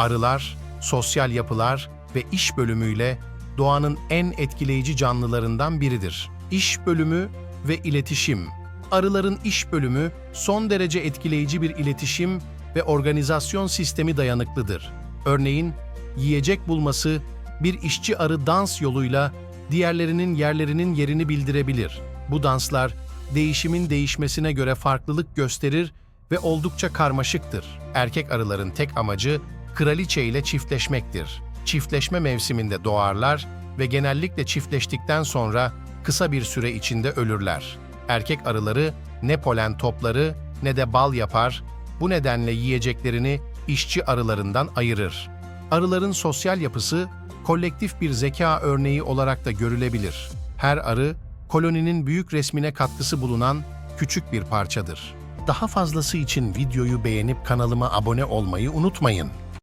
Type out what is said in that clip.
Arılar, sosyal yapılar ve iş bölümüyle doğanın en etkileyici canlılarından biridir. İş bölümü ve iletişim. Arıların iş bölümü son derece etkileyici bir iletişim ve organizasyon sistemi dayanıklıdır. Örneğin, yiyecek bulması bir işçi arı dans yoluyla diğerlerinin yerlerinin yerini bildirebilir. Bu danslar değişimin değişmesine göre farklılık gösterir ve oldukça karmaşıktır. Erkek arıların tek amacı kraliçe ile çiftleşmektir. Çiftleşme mevsiminde doğarlar ve genellikle çiftleştikten sonra kısa bir süre içinde ölürler. Erkek arıları ne polen topları ne de bal yapar, bu nedenle yiyeceklerini işçi arılarından ayırır. Arıların sosyal yapısı kolektif bir zeka örneği olarak da görülebilir. Her arı, koloninin büyük resmine katkısı bulunan küçük bir parçadır. Daha fazlası için videoyu beğenip kanalıma abone olmayı unutmayın.